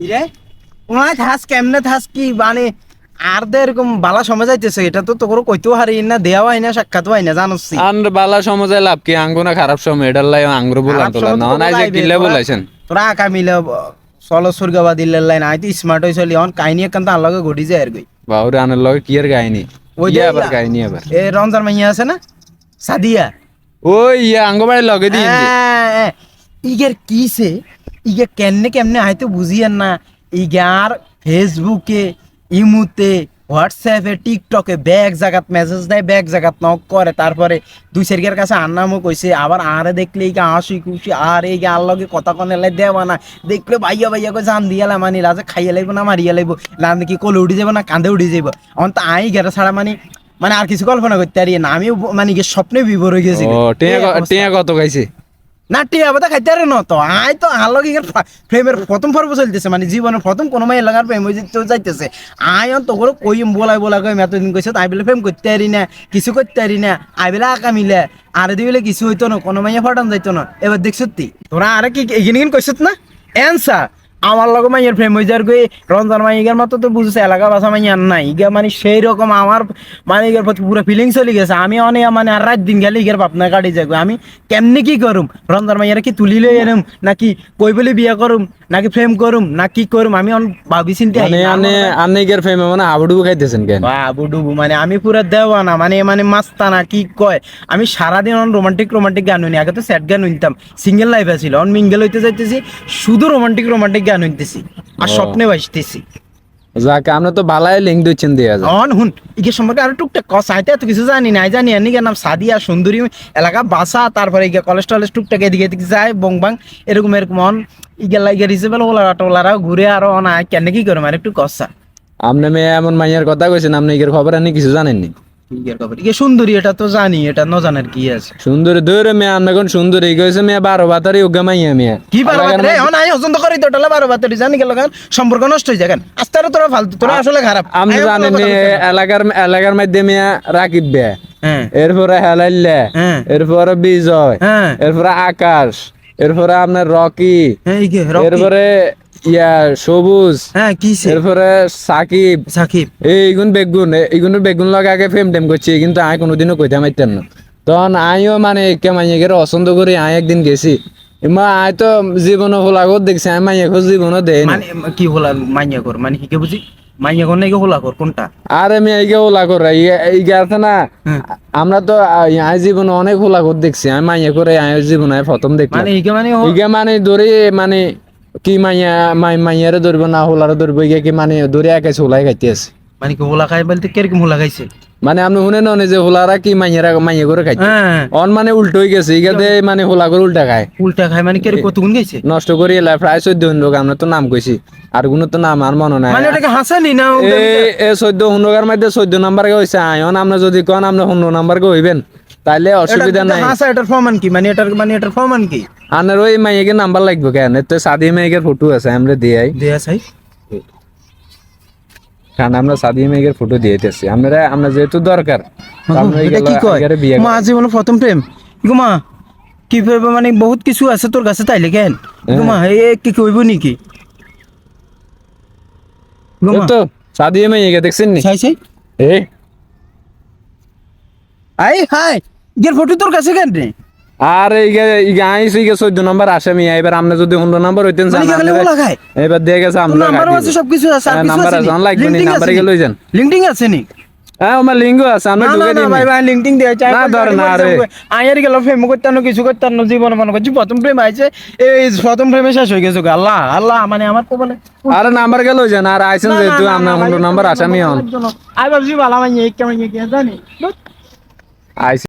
রে ওনায় থাস কেমনে থাস কি মানে আর দে এরকম বালা সময় যাইতেছে এটা তো তোর কইতেও হারি না দেওয়া হয় না সাক্ষাৎ হয় না জানোস। আর বালা সমাজে লাভ কি? আঙ্গু না খারাপ সময়? এটার লাই আঙ্গুর বলান তোলা সময় না যে কিলে বলাইছেন। তোরা আঁকা মিলে চলো সুরগাবা দিল্লের লাইন আই তো স্মার্ট হয়েছিল অন কাহিনী একান্ত আল্লাহকে ঘটি যায় আর গই বাহুরে আনার লগে কি আর গাইনি ওই যে আবার গাইনি আবার? এ রমজান মাইয়া আছে না? সাদিয়া। ওই ইয়া আঙ্গ বাড়ি লগে দিন হ্যাঁ, ইগের কিসে ইগে কেমনে কেমনে হয়তো বুঝিয়েন না। ইগার ফেসবুকে ইমুতে হোয়াটসঅ্যাপে টিকটকে ব্যাগ জাগাত মেসেজ দেয় ব্যাগ জাগাত নক করে। তারপরে দুই সেরিকের কাছে আন্নামও কইছে আবার আরে দেখলে ইগা হাসি খুশি আর এই আর লগে কথা কনে লাই দেওয়া না। দেখলে ভাইয়া ভাইয়া কই জান দিয়ালা মানি রাজে খাইয়া লাইব না মারিয়া লাইব। লান কি কোলে উঠে যাব না কান্দে উঠে যাব অন্ত আই গেরা ছাড়া মানে মানে আর কিছু কল্পনা করতে পারি না। আমিও মানে স্বপ্নে বিভোর হয়ে গেছি। এই। টিয়া কত গাইছে? না টিয়া বাতা খাইতে আরে তো আই তো আলো কি প্রেমের প্রথম পর্ব চলতেছে মানে জীবনের প্রথম কোনো মাই লাগার প্রেম হয়ে যেতে যাইতেছে। আই তো করে কইম বলাই বলা কই এতদিন কইছে আই বলে প্রেম করতে পারি না, কিছু করতে পারি না আই বলে আঁকা মিলে। আরে দিবিলে কিছু হইতো না, কোনো মাইয়া ফাটান যাইতো না। এবার দেখছ তুই তোরা আরে কি এগিন কইছত না? এনসার আমার লগে মাইয়ের প্রেম হয়ে যার গই রঞ্জন মাইয়ার মতো তো বুঝছে এলাকা বাসা মাইয়ার নাই। ইগা মানে সেই রকম আমার মানে ইগার প্রতি পুরো ফিলিং চলে গেছে। আমি অনেক মানে আর রাত দিন গেলে ইগার বাপনা কাটি যাগো আমি কেমনি কি করুম? রঞ্জন মাইয়ারা কি তুলি লই এরম নাকি কই বলে বিয়া করুম? নাকি প্রেম করুম? না কি করুম? আমি অন ভাবি চিন্তা মানে আনে আনে গের ফেমে মানে হাবুডুবু খাইতেছেন কেন? বাবু ডুবু মানে আমি পুরো দেওয়ানা মানে মানে মাস্তানা কি কয়? আমি সারাদিন অন রোমান্টিক রোমান্টিক গান শুনি। আগে তো স্যাড গান শুনতাম। সিঙ্গেল লাইফ আছিল অন মিঙ্গেল হইতে যাইতেছি শুধু রোমান্টিক রোমান্টিক আর স্বপ্নে বাসতেছি যাক আমরা তো লিঙ্ক দিচ্ছেন দিয়া যায় অন হুন ইকে সম্পর্কে আরও টুকটাক এত কিছু জানি না জানি আনি নাম সাদিয়া সুন্দরী এলাকা বাসা তারপরে ইকে কলেজ টলেজ টুকটাক এদিকে এদিকে যায় বং বাং এরকম এরকম অন ইগেলা ইগে রিসেবেল ওলারা টোলারা ঘুরে আরও অন কেন কি করুম আর একটু কষা আপনি মেয়ে এমন মাইয়ার কথা কইছেন আপনি ইগের খবর আনি কিছু জানেননি? সুন্দরী এটা তো জানি এটা ন জানার কি আছে? সুন্দরী দৌড়ে মেয়ে আপনি কোন সুন্দরী কইছে মেয়ে বারো বাতারি উগা মাইয়া মেয়ে। কি বারো বাত রে অন আই করি তো টলা বারো বাত জানি গেল কেন সম্পর্ক নষ্ট হয়ে যায় তোরা ফালতু তোরা আসলে খারাপ। এলাকার এলাকার রাকিব বে। হ্যাঁ। এরপরে হেলাইল্লে হ্যাঁ। এরপরে বিজয়। হ্যাঁ। এরপরে আকাশ। এরপরে আপনার রকি। এরপরে ইয়া সবুজ। হ্যাঁ কিসে এরপরে সাকিব। সাকিব। এইগুন বেগুন এইগুন বেগুন লগা আগে ফেম টেম করছি কিন্তু আয় কোনোদিনও কইতে মাইতেন না। তখন আইও মানে কে করি একদিন গেছি। ইমা আয় তো জীবন হোলাগত দেখছি আমি মাইয়াকে জীবনও দেয় না মানে কি হলা মাইয়া কর? মানে কি বুঝি? মাইয়া কর নাকি হলা কর? কোনটা? আরে মেয়ে এইকে হোলা করে এই আছে না হ্যাঁ। আমরা তো আয় জীবন অনেক হোলা হোলাগত দেখছি আমি মাইয়া করে আয় জীবন আয় প্রথম দেখলাম। মানে মানে মানে ধরে মানে কি মাইয়া মাই মাইয়ারে ধরবো না হোলারে ধরবো ইগে কি মানে ধরে একে হোলাই খাইতে আছে? মানে কি হোলা খাই বলতে কীরকম হোলা খাইছে? মানে আপনি শুনে নন যে হোলারা কি মাইয়ারা মাইয়া করে খাইতে হ্যাঁ। অন মানে উল্টো হয়ে গেছে ইগাতে মানে হোলা করে উল্টা খায়। উল্টা খায় মানে কীরকম কতগুণ খাইছে? নষ্ট করে এলাই প্রায় চোদ্দ লোক আমরা তো নাম কইছি। আর কোনো তো নাম আর মনে নাই। মানে ওটাকে হাসানি না এই চোদ্দ হুন্ডকার মধ্যে চোদ্দ নাম্বার কে হয়েছে আয়ন আমরা যদি কন আমরা হুন্ড নাম্বার কে হইবেন। তাইলে অসুবিধা এটা নাই। হাসা এটার প্রমাণ কি? মানে এটার মানে এটার প্রমাণ কি? আনার ওই মাইয়াকে নাম্বার লাগবে কেন? তো সাদি মেয়েকে ফটো আছে আমরা দিয়াই। দেয়া চাই। কারণ আমরা সাদি মেয়েকে ফটো দিয়েতেছি। আমরা আমরা যেহেতু দরকার তো আমরা এটা এইগুলো কি কয়? আগেরে বিয়ে মা জীবনে প্রথম প্রেম। ইগো মা কি ভেবে মানে বহুত কিছু আছে তোর কাছে তাইলে কেন? ইগো মা এ কি কইব নাকি? ইগো মা। তো সাদি মেয়েকে দেখছেন নি? চাই চাই। এই আই হাই ইগের ফটো তোর কাছে কেন রে? আর ইগে আইস ইগে চোদ্দ নম্বর আসে মিয়া। এবার আমরা যদি হুন্ড নাম্বার হইতেন মানে এবার দিয়ে গেছে আমরা নাম্বার আছে সব কিছু আছে নাম্বার আছে আমার লাগবে নাম্বারে গেলে যান। আছে নি? হ্যাঁ আমার লিঙ্গ আছে আমরা ঢুকে দিই ভাই ভাই দিয়ে চাই না, ধর না রে। আয়ের গেল প্রেম করতাম না কিছু করতাম না জীবন মনে করছি প্রথম প্রেম আইছে এই প্রথম প্রেমে শেষ হয়ে গেছে গো। আল্লাহ আল্লাহ মানে আমার কপালে আরে নাম্বার গেল যান আর আইছেন যেহেতু আমরা নাম্বার আসামি হন আই ভাবছি ভালো মানে কেমন কি জানি। আইস